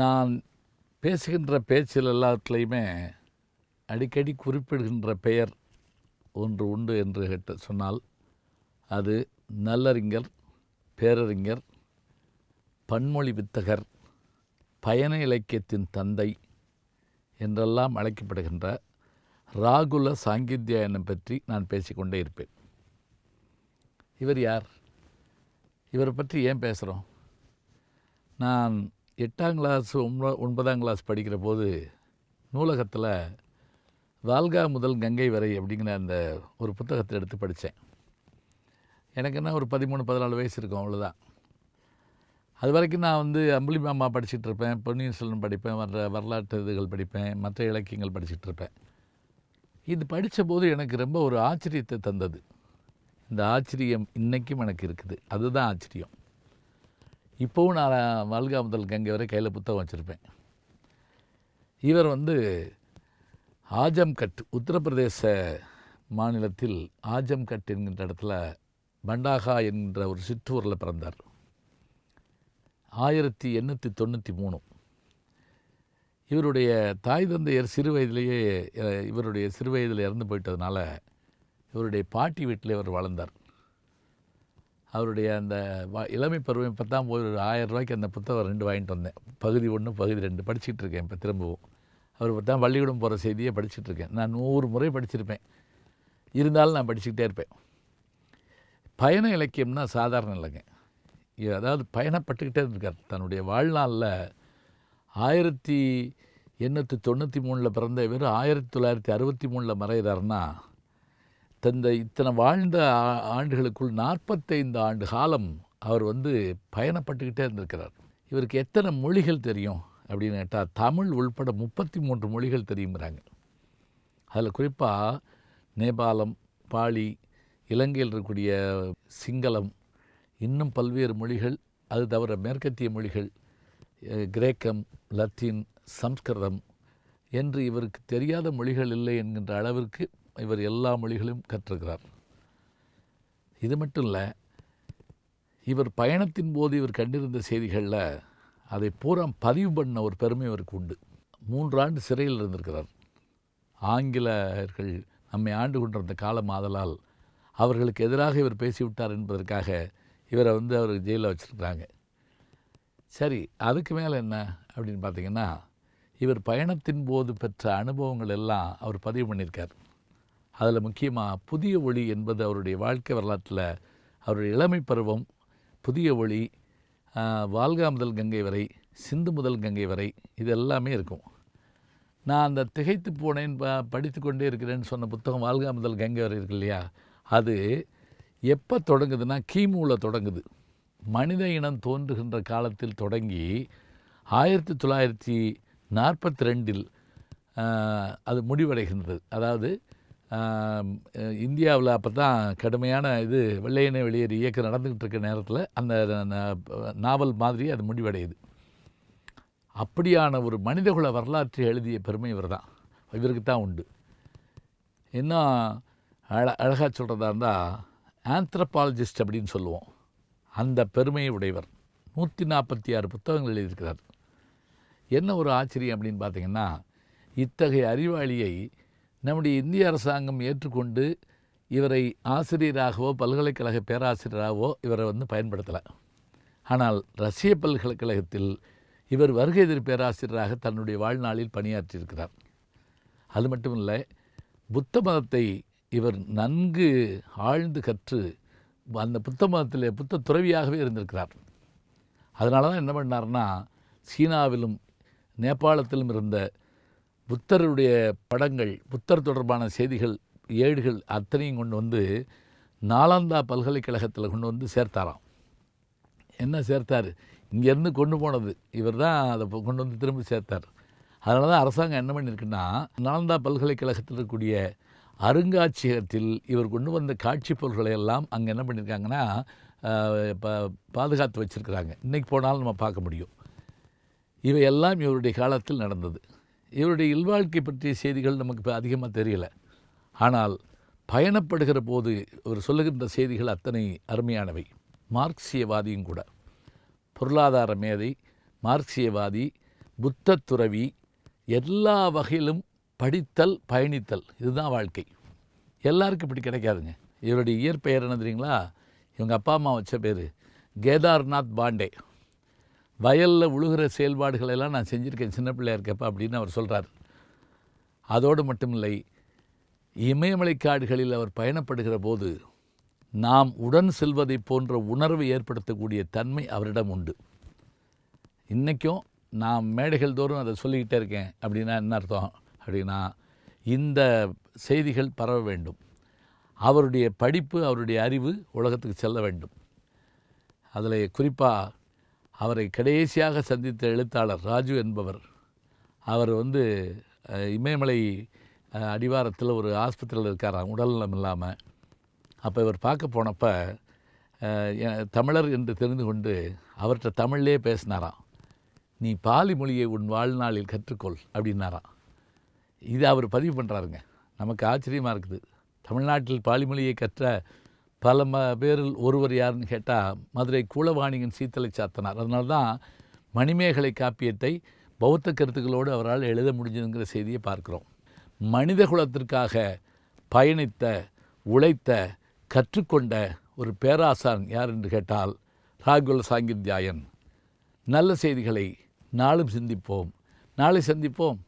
நான் பேசுகின்ற பேச்சில் எல்லாத்துலேயுமே அடிக்கடி குறிப்பிடுகின்ற பெயர் ஒன்று உண்டு என்று கேட்டு சொன்னால் அது நல்லறிஞர் பேரறிஞர் பன்மொழி வித்தகர் பயண இலக்கியத்தின் தந்தை என்றெல்லாம் அழைக்கப்படுகின்ற ராகுல சாங்கித்யாயனம் பற்றி நான் பேசிக்கொண்டே இருப்பேன். இவர் யார்? இவரை பற்றி ஏன் பேசுகிறோம்? நான் எட்டாம் கிளாஸ் ஒன்ப ஒன்பதாம் கிளாஸ் படிக்கிற போது நூலகத்தில் வால்கா முதல் கங்கை வரை அப்படிங்கிற அந்த ஒரு புத்தகத்தை எடுத்து படித்தேன். எனக்கு என்ன ஒரு பதிமூணு பதினாலு வயசு இருக்கும் அவ்வளோதான் அது வரைக்கும் நான் வந்து அம்புலி மாமா படிச்சுட்டு இருப்பேன் பொன்னியின் செல்வன் படிப்பேன் வர வரலாற்று இதுகள் படிப்பேன் மற்ற இலக்கியங்கள் படிச்சுட்டு இருப்பேன். இது படித்த போது எனக்கு ரொம்ப ஒரு ஆச்சரியத்தை தந்தது. இந்த ஆச்சரியம் இன்றைக்கும் எனக்கு இருக்குது. அதுதான் ஆச்சரியம். இப்போவும் நான் வால்கா முதல் கங்கை வரை கையில் புத்தகம் வச்சுருப்பேன். இவர் வந்து ஆஜம்கட் உத்தரப்பிரதேச மாநிலத்தில் ஆஜம்கட் என்கின்ற இடத்துல பண்டாகா என்கின்ற ஒரு சிற்றூரில் பிறந்தார். ஆயிரத்தி எண்ணூற்றி தொண்ணூற்றி மூணு. இவருடைய தாய் தந்தையர் சிறு வயதிலேயே இவருடைய சிறு வயதில் இறந்து போயிட்டதுனால இவருடைய பாட்டி வீட்டில் இவர் வளர்ந்தார். அவருடைய அந்த வ- இளமை பருவம் இப்போ தான் போய் ஒரு ஆயிரம் ரூபாய்க்கு அந்த புத்தகம் ரெண்டு வாங்கிட்டு வந்தேன். பகுதி ஒன்று பகுதி ரெண்டு படிச்சுட்டு இருக்கேன் இப்போ திரும்பவும். அவர் இப்போ தான் பள்ளிக்கூடம் போகிற செய்தியை படிச்சுட்டு இருக்கேன். நான் நூறு முறை படிச்சிருப்பேன். இருந்தாலும் நான் படிச்சுக்கிட்டே இருப்பேன். பயண இலக்கியம்னா சாதாரண இல்லைங்க. அதாவது பயணப்பட்டுக்கிட்டே இருக்கார். தன்னுடைய வாழ்நாளில் ஆயிரத்தி எண்ணூற்றி தொண்ணூற்றி மூணில் பிறந்த இவர் ஆயிரத்தி தொள்ளாயிரத்தி அறுபத்தி மூணில் மறைகிறாருன்னா தந்த இத்தனை வாழ்ந்த ஆண்டுகளுக்குள் நாற்பத்தைந்து ஆண்டு காலம் அவர் வந்து பயணப்பட்டுக்கிட்டே இருந்திருக்கிறார். இவருக்கு எத்தனை மொழிகள் தெரியும் அப்படின்னு கேட்டால் தமிழ் உள்பட முப்பத்தி மூன்று மொழிகள் தெரியுங்கிறாங்க அதில் குறிப்பாக நேபாளம் பாலி இலங்கையில் இருக்கக்கூடிய சிங்களம் இன்னும் பல்வேறு மொழிகள் அது தவிர மேற்கத்திய மொழிகள் கிரேக்கம் லத்தீன் சம்ஸ்கிருதம் என்று இவருக்கு தெரியாத மொழிகள் இல்லை என்கின்ற அளவிற்கு இவர் எல்லா மொழிகளையும் கற்றுக்கிறார் இது மட்டும் இல்லை இவர் பயணத்தின் போது இவர் கண்டிருந்த செய்திகளில் அதை பூரா பதிவு பண்ண ஒரு பெருமை இவருக்கு உண்டு. மூன்று ஆண்டு சிறையில் இருந்திருக்கிறார். ஆங்கிலர்கள் நம்மை ஆண்டு கொண்டிருந்த காலம் ஆதலால் அவர்களுக்கு எதிராக இவர் பேசிவிட்டார் என்பதற்காக இவரை வந்து அவர் ஜெயிலில் வச்சுருக்கிறாங்க. சரி அதுக்கு மேலே என்ன அப்படின்னு பார்த்தீங்கன்னா இவர் பயணத்தின் போது பெற்ற அனுபவங்கள் எல்லாம் அவர் பதிவு பண்ணியிருக்கார். அதில் முக்கியமாக புதிய ஒளி என்பது அவருடைய வாழ்க்கை வரலாற்றில் அவருடைய இளமை பருவம் புதிய ஒளி வால்கா முதல் கங்கை வரை சிந்து முதல் கங்கை வரை இது எல்லாமே இருக்கும். நான் அந்த திகைத்து போனேன் ப படித்து கொண்டே இருக்கிறேன்னு சொன்ன புத்தகம் வால்கா முதல் கங்கை வரை இருக்கு இல்லையா? அது எப்போ தொடங்குதுன்னா கீமூவில் தொடங்குது. மனித இனம் தோன்றுகின்ற காலத்தில் தொடங்கி ஆயிரத்தி தொள்ளாயிரத்தி நாற்பத்தி ரெண்டில் அது முடிவடைகின்றது. அதாவது இந்தியாவில் அப்போ தான் கடுமையான இது வெள்ளையனை வெளியேறு இயக்கம் நடந்துக்கிட்டு இருக்க நேரத்தில் அந்த ந- நாவல் மாதிரி அது முடிவடையுது. அப்படியான ஒரு மனிதகுல வரலாற்றை எழுதிய பெருமை இவர் தான் இவருக்கு தான் உண்டு. இன்னும் அழ அழகாக சொல்கிறதா இருந்தால் ஆந்த்ரபாலஜிஸ்ட் அப்படின்னு சொல்லுவோம். அந்த பெருமையை உடையவர். நூற்றி நாற்பத்தி ஆறு புத்தகங்கள் எழுதியிருக்கிறார். என்ன ஒரு ஆச்சரியம் அப்படின்னு பார்த்தீங்கன்னா இத்தகைய அறிவாளியை நம்முடைய இந்திய அரசாங்கம் ஏற்றுக்கொண்டு இவரை ஆசிரியராகவோ பல்கலைக்கழக பேராசிரியராகவோ இவரை வந்து பயன்படுத்தலை. ஆனால் ரஷ்ய பல்கலைக்கழகத்தில் இவர் வருகை எதிர் பேராசிரியராக தன்னுடைய வாழ்நாளில் பணியாற்றியிருக்கிறார். அது மட்டும் இல்லை புத்த மதத்தை இவர் நன்கு ஆழ்ந்து கற்று அந்த புத்த மதத்தில் புத்த துறவியாகவே இருந்திருக்கிறார். அதனால தான் என்ன பண்ணார்னா சீனாவிலும் நேபாளத்திலும் இருந்த புத்தருடைய படங்கள் புத்தர் தொடர்பான செய்திகள் ஏடுகள் அத்தனையும் கொண்டு வந்து நாலாந்தா பல்கலைக்கழகத்தில் கொண்டு வந்து சேர்த்தாராம். என்ன சேர்த்தார்? இங்கேருந்து கொண்டு போனது. இவர் தான் அதை கொண்டு வந்து திரும்ப சேர்த்தார். அதனால தான் அரசாங்கம் என்ன பண்ணியிருக்குன்னா நாலந்தா பல்கலைக்கழகத்தில் இருக்கக்கூடிய அருங்காட்சியகத்தில் இவர் கொண்டு வந்த காட்சி பொருட்களை எல்லாம் அங்கே என்ன பண்ணியிருக்காங்கன்னா ப- பாதுகாத்து வச்சுருக்கிறாங்க. இன்றைக்கி போனாலும் நம்ம பார்க்க முடியும். இவையெல்லாம் இவருடைய காலத்தில் நடந்தது. இவருடைய இல்வாழ்க்கை பற்றிய செய்திகள் நமக்கு இப்போ அதிகமாக தெரியல. ஆனால் பயணப்படுகிற போது இவர் சொல்லுகின்ற செய்திகள் அத்தனை அருமையானவை. மார்க்சியவாதியும் கூட. பொருளாதார மேதை மார்க்சியவாதி புத்த துறவி எல்லா வகையிலும் படித்தல் பயணித்தல் இதுதான் வாழ்க்கை. எல்லாருக்கும் இப்படி கிடைக்காதுங்க. இவருடைய இயற்பெயர் என்ன தெரியுங்களா? இவங்க அப்பா அம்மா வச்ச பேர். கேதார்நாத் பாண்டே. வயலில் உழுகிற செயல்பாடுகள் எல்லாம் நான் செஞ்சுருக்கேன். சின்ன பிள்ளையா இருக்கப்ப அப்படின்னு அவர் சொல்கிறார் அதோடு மட்டுமில்லை இமயமலை காடுகளில் அவர் பயணப்படுகிற போது நாம் உடன் செல்வதைப் போன்ற உணர்வை ஏற்படுத்தக்கூடிய தன்மை அவரிடம் உண்டு. இன்றைக்கும் நான் மேடைகள் தோறும் அதை சொல்லிக்கிட்டே இருக்கேன் அப்படின்னா என்ன அர்த்தம்? அப்படின்னா இந்த செய்திகள் பரவ வேண்டும். அவருடைய படிப்பு அவருடைய அறிவு உலகத்துக்கு செல்ல வேண்டும். அதில் குறிப்பாக அவரை கடைசியாக சந்தித்த எழுத்தாளர் ராஜு என்பவர். அவர் வந்து இமயமலை அடிவாரத்தில் ஒரு ஆஸ்பத்திரியில் இருக்காராம் உடல்நலம் இல்லாமல் அப்போ இவர் பார்க்க போனப்போ தமிழர் என்று தெரிந்து கொண்டு அவர்கிட்ட தமிழ்லே பேசினாராம் நீ பாலி மொழியை உன் வாழ்நாளில் கற்றுக்கொள் அப்படின்னாராம் இது அவர் பதிவு பண்ணுறாருங்க நமக்கு ஆச்சரியமாக இருக்குது. தமிழ்நாட்டில் பாலிமொழியை கற்ற பல ம பேரில் ஒருவர் யாருன்னு கேட்டால் மதுரை கூலவாணியின் சீத்தலை சாத்தனார். அதனால தான் மணிமேகலை காப்பியத்தை பௌத்த கருத்துக்களோடு அவரால் எழுத முடிஞ்சதுங்கிற செய்தியை பார்க்குறோம். மனித குலத்திற்காக பயணித்த உழைத்த கற்றுக்கொண்ட ஒரு பேராசான் யார் என்று கேட்டால் ராகுல சாங்கித்யாயன். நல்ல செய்திகளை நாளும் சிந்திப்போம். நாளை சந்திப்போம்.